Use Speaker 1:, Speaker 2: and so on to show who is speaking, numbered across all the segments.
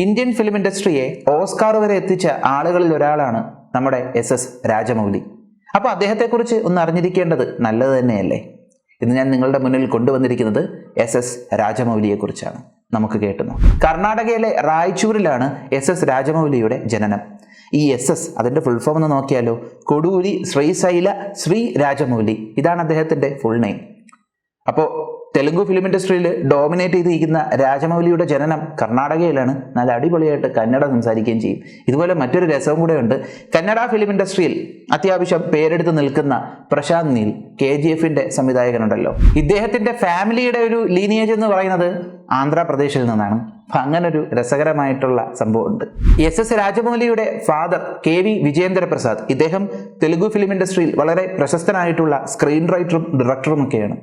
Speaker 1: Indian film ഇൻഡസ്ട്രിയെ Oscar വരെ എത്തിച്ച ആളുകളിൽ ഒരാളാണ് നമ്മുടെ എസ് എസ് രാജമൗലി. അപ്പോൾ അദ്ദേഹത്തെക്കുറിച്ച് ഒന്ന് അറിഞ്ഞിരിക്കേണ്ടത് നല്ലത് തന്നെയല്ലേ? ഇന്ന് ഞാൻ നിങ്ങളുടെ മുന്നിൽ കൊണ്ടുവന്നിരിക്കുന്നത് എസ് എസ് രാജമൗലിയെക്കുറിച്ചാണ്. നമുക്ക് കേട്ടുന്നു കർണാടകയിലെ റായ്ചൂരിലാണ് എസ് എസ് രാജമൗലിയുടെ ജനനം. ഈ എസ് എസ് അതിന്റെ ഫുൾ ഫോം എന്ന് നോക്കിയാലോ? കൊടൂരി ശ്രീശൈല ശ്രീ രാജമൗലി. ഇതാണ് അദ്ദേഹത്തിന്റെ ഫുൾ നെയിം അപ്പോൾ തെലുങ്ക് ഫിലിം ഇൻഡസ്ട്രിയിൽ ഡോമിനേറ്റ് ചെയ്തിരിക്കുന്ന രാജമൗലിയുടെ ജനനം കർണാടകയിലാണ്. നല്ല അടിപൊളിയായിട്ട് കന്നഡ സംസാരിക്കുകയും ചെയ്യും. ഇതുപോലെ മറ്റൊരു രസവും കൂടെ ഉണ്ട്. കന്നഡ ഫിലിം ഇൻഡസ്ട്രിയിൽ അത്യാവശ്യം പേരെടുത്ത് നിൽക്കുന്ന പ്രശാന്ത് നീൽ കെ ജി എഫിന്റെ സംവിധായകനുണ്ടല്ലോ. ഇദ്ദേഹത്തിന്റെ ഫാമിലിയുടെ ഒരു ലീനിയേജ് എന്ന് പറയുന്നത് ആന്ധ്രാപ്രദേശിൽ നിന്നാണ്. അങ്ങനൊരു അങ്ങനെ ഒരു രസകരമായിട്ടുള്ള സംഭവമുണ്ട് എസ് എസ് രാജമൗലിയുടെ ഫാദർ കെ വി വിജയേന്ദ്രപ്രസാദ് ഇദ്ദേഹം തെലുഗു ഫിലിം ഇൻഡസ്ട്രിയിൽ വളരെ പ്രശസ്തനായിട്ടുള്ള സ്ക്രീൻ റൈറ്ററും ഡയറക്ടറും ഒക്കെയാണ്.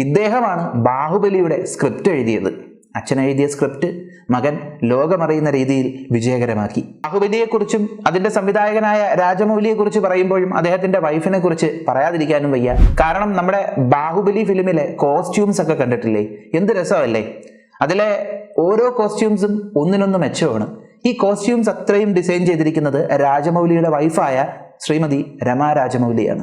Speaker 1: ഇദ്ദേഹമാണ് ബാഹുബലിയുടെ സ്ക്രിപ്റ്റ് എഴുതിയത്. അച്ഛൻ എഴുതിയ സ്ക്രിപ്റ്റ് മകൻ ലോകമറിയുന്ന രീതിയിൽ വിജയകരമാക്കി. ബാഹുബലിയെക്കുറിച്ചും അതിന്റെ സംവിധായകനായ രാജമൗലിയെക്കുറിച്ച് പറയുമ്പോഴും അദ്ദേഹത്തിന്റെ വൈഫിനെ കുറിച്ച് പറയാതിരിക്കാനും വയ്യ. കാരണം നമ്മുടെ ബാഹുബലി ഫിലിമിലെ കോസ്റ്റ്യൂംസ് ഒക്കെ കണ്ടിട്ടില്ലേ? എന്ത് രസമല്ലേ? അതിലെ ഓരോ കോസ്റ്റ്യൂംസും ഒന്നിനൊന്ന് മെച്ചമാണ്. ഈ കോസ്റ്റ്യൂംസ് അത്രയും ഡിസൈൻ ചെയ്തിരിക്കുന്നത് രാജമൗലിയുടെ വൈഫായ ശ്രീമതി രമാ രാജമൗലിയാണ്.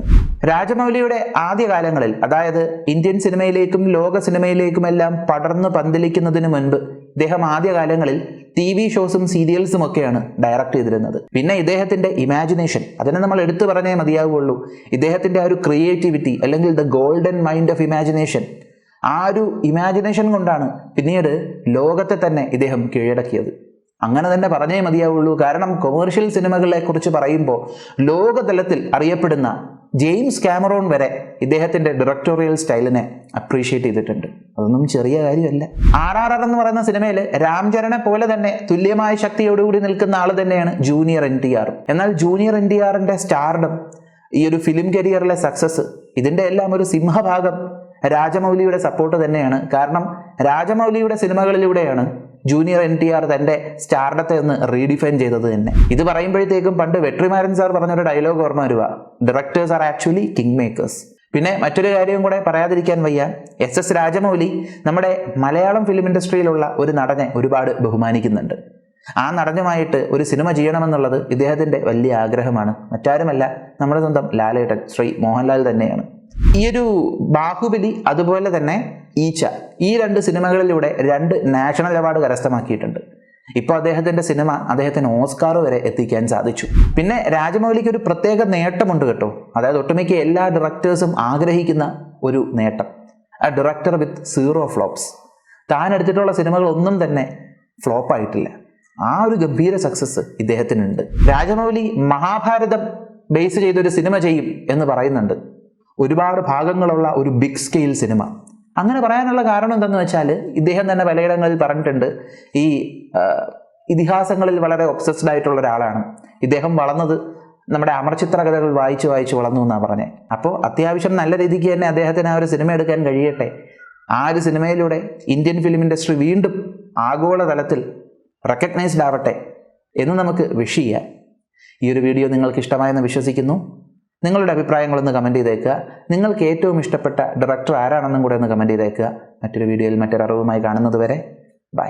Speaker 1: രാജമൗലിയുടെ ആദ്യകാലങ്ങളിൽ അതായത് ഇന്ത്യൻ സിനിമയിലേക്കും ലോക സിനിമയിലേക്കുമെല്ലാം പടർന്നു പന്തലിക്കുന്നതിന് മുൻപ് ഇദ്ദേഹം ആദ്യകാലങ്ങളിൽ ടി വി ഷോസും സീരിയൽസും ഒക്കെയാണ് ഡയറക്റ്റ് ചെയ്തിരുന്നത്. പിന്നെ ഇദ്ദേഹത്തിന്റെ ഇമാജിനേഷൻ അതിനെ നമ്മൾ എടുത്തു പറഞ്ഞേ മതിയാവുള്ളൂ. ഇദ്ദേഹത്തിന്റെ ആ ഒരു ക്രിയേറ്റിവിറ്റി അല്ലെങ്കിൽ the golden mind of imagination ആ ഒരു ഇമാജിനേഷൻ കൊണ്ടാണ് പിന്നീട് ലോകത്തെ തന്നെ ഇദ്ദേഹം കീഴടക്കിയത്. അങ്ങനെ തന്നെ പറഞ്ഞേ മതിയാവുള്ളൂ. കാരണം കൊമേഴ്ഷ്യൽ സിനിമകളെ കുറിച്ച് പറയുമ്പോൾ ലോകതലത്തിൽ അറിയപ്പെടുന്ന ജെയിംസ് കാമറോൺ വരെ ഇദ്ദേഹത്തിന്റെ ഡയറക്ടോറിയൽ സ്റ്റൈലിനെ അപ്രീഷിയേറ്റ് ചെയ്തിട്ടുണ്ട്. അതൊന്നും ചെറിയ കാര്യമല്ല. ആർ ആർ ആർ എന്ന് പറയുന്ന സിനിമയിൽ രാംചരനെ പോലെ തന്നെ തുല്യമായ ശക്തിയോടുകൂടി നിൽക്കുന്ന ആൾ തന്നെയാണ് ജൂനിയർ എൻ ടി ആർ. എന്നാൽ ജൂനിയർ എൻ ടി ആറിന്റെ സ്റ്റാർഡം ഈ ഒരു ഫിലിം കരിയറിലെ സക്സസ് ഇതിന്റെ എല്ലാം ഒരു സിംഹഭാഗം രാജമൗലിയുടെ സപ്പോർട്ട് തന്നെയാണ്. കാരണം രാജമൗലിയുടെ സിനിമകളിലൂടെയാണ് ജൂനിയർ എൻ ടി ആർ തന്റെ സ്റ്റാർഡത്തെ ഒന്ന് റീഡിഫൈൻ ചെയ്തത് തന്നെ. ഇത് പറയുമ്പോഴത്തേക്കും പണ്ട് വെട്രിമാരൻ സാർ പറഞ്ഞൊരു ഡയലോഗ് ഓർമ്മ വരിക directors are actually king makers പിന്നെ മറ്റൊരു കാര്യം കൂടെ പറയാതിരിക്കാൻ വയ്യ. എസ് എസ് രാജമൗലി നമ്മുടെ മലയാളം ഫിലിം ഇൻഡസ്ട്രിയിലുള്ള ഒരു നടനെ ഒരുപാട് ബഹുമാനിക്കുന്നുണ്ട്. ആ നടനുമായിട്ട് ഒരു സിനിമ ചെയ്യണമെന്നുള്ളത് ഇദ്ദേഹത്തിന്റെ വലിയ ആഗ്രഹമാണ്. മറ്റാരുമല്ല നമ്മുടെ സ്വന്തം ലാലേട്ടൻ ശ്രീ മോഹൻലാൽ തന്നെയാണ്. ഈ ഒരു ബാഹുബലി അതുപോലെ തന്നെ ഈച്ച ഈ രണ്ട് സിനിമകളിലൂടെ രണ്ട് നാഷണൽ അവാർഡ് കരസ്ഥമാക്കിയിട്ടുണ്ട്. ഇപ്പോൾ അദ്ദേഹത്തിന്റെ സിനിമ അദ്ദേഹത്തിന് ഓസ്കാർ വരെ എത്തിക്കാൻ സാധിച്ചു. പിന്നെ രാജമൗലിക്ക് ഒരു പ്രത്യേക നേട്ടമുണ്ട് കേട്ടോ. അതായത് ഒട്ടുമിക്ക എല്ലാ ഡയറക്ടേഴ്സും ആഗ്രഹിക്കുന്ന ഒരു നേട്ടം. ആ ഡയറക്ടർ വിത്ത് സീറോ ഫ്ലോപ്സ് താൻ എടുത്തിട്ടുള്ള സിനിമകൾ ഒന്നും തന്നെ ഫ്ലോപ്പ് ആയിട്ടില്ല. ആ ഒരു ഗംഭീര സക്സസ് ഇദ്ദേഹത്തിനുണ്ട്. രാജമൗലി മഹാഭാരതം ബേസ് ചെയ്തൊരു സിനിമ ചെയ്യും എന്ന് പറയുന്നുണ്ട്. ഒരുപാട് ഭാഗങ്ങളുള്ള ഒരു ബിഗ് സ്കെയിൽ സിനിമ അങ്ങനെ പറയാനുള്ള കാരണം എന്തെന്ന് വെച്ചാൽ ഇദ്ദേഹം തന്നെ പലയിടങ്ങളിൽ പറഞ്ഞിട്ടുണ്ട്. ഈ ഇതിഹാസങ്ങളിൽ വളരെ ഒബ്സസ്ഡ് ആയിട്ടുള്ള ഒരാളാണ്. ഇദ്ദേഹം വളർന്നത് നമ്മുടെ അമർചിത്ര കഥകൾ വായിച്ച് വായിച്ച് വളർന്നു എന്നാണ് പറഞ്ഞത് അപ്പോൾ അത്യാവശ്യം നല്ല രീതിക്ക് തന്നെ അദ്ദേഹത്തിന് ആ ഒരു സിനിമ എടുക്കാൻ കഴിയട്ടെ. ആ ഒരു സിനിമയിലൂടെ ഇന്ത്യൻ ഫിലിം ഇൻഡസ്ട്രി വീണ്ടും ആഗോളതലത്തിൽ റെക്കഗ്നൈസ്ഡ് ആവട്ടെ എന്ന് നമുക്ക് വിഷ് ചെയ്യാം. ഈ ഒരു വീഡിയോ നിങ്ങൾക്ക് ഇഷ്ടമായെന്ന് വിശ്വസിക്കുന്നു. നിങ്ങളുടെ അഭിപ്രായങ്ങളൊന്ന് കമന്റ് ചെയ്തേക്കുക. നിങ്ങൾക്ക് ഏറ്റവും ഇഷ്ടപ്പെട്ട ഡയറക്ടർ ആരാണെന്നും കൂടെ ഒന്ന് കമന്റ് ചെയ്തേക്കുക. മറ്റൊരു വീഡിയോയിൽ മറ്റൊരു അറിവുമായി കാണുന്നത് വരെ ബൈ